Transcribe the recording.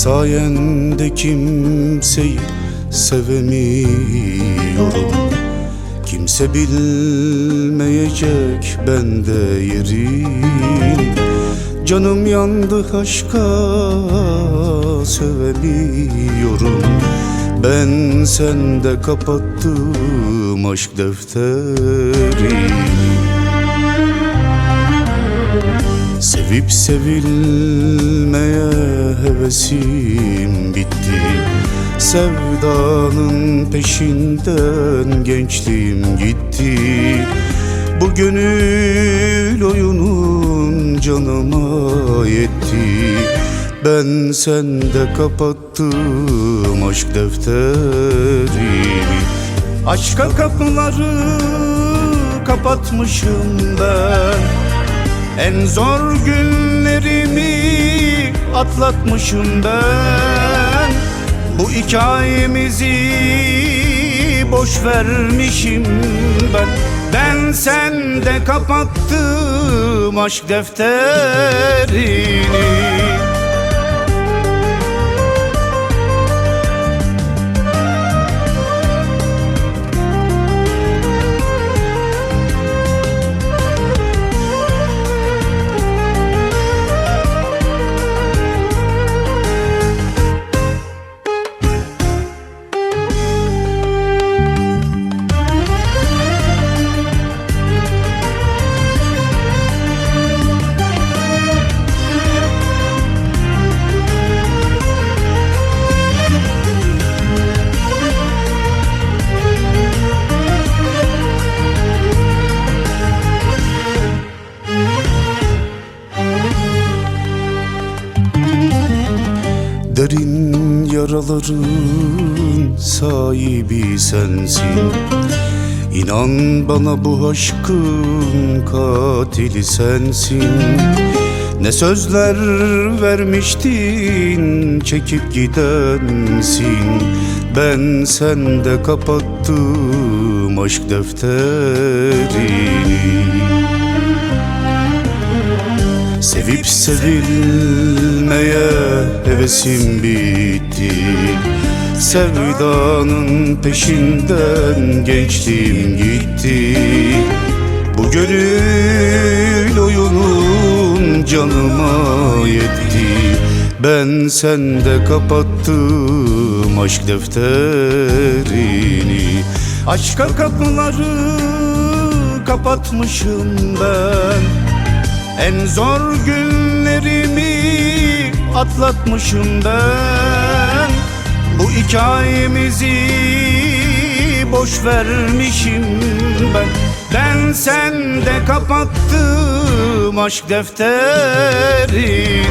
Sayende kimseyi sevemiyorum. Kimse bilmeyecek bende yerin Canım yandı aşka sevemiyorum. Ben sende kapattım aşk defterini Sevip sevilmeye hevesim bitti. Sevdanın peşinden gençliğim gitti. Bu gönül oyunun canıma yetti. Ben sende kapattım aşk defterini Aşka kapıları kapatmışım ben en zor günlerimi atlatmışım ben. Bu hikayemizi boş vermişim ben. Ben sende kapattım aşk defterini Derin yaraların sahibi sensin. İnan bana bu aşkın katili sensin. Ne sözler vermiştin çekip gidensin. Ben sende kapattım aşk defterini Sevip sevilmeye hevesim bitti. Sevdanın peşinden gençliğim gitti. Bu gönül oyunun canıma yetti. Ben sende kapattım aşk defterini. Aşka kapıları kapatmışım ben en zor günlerimi atlatmışım ben. Bu hikayemizi boş vermişim ben. Ben sende kapattım aşk defterini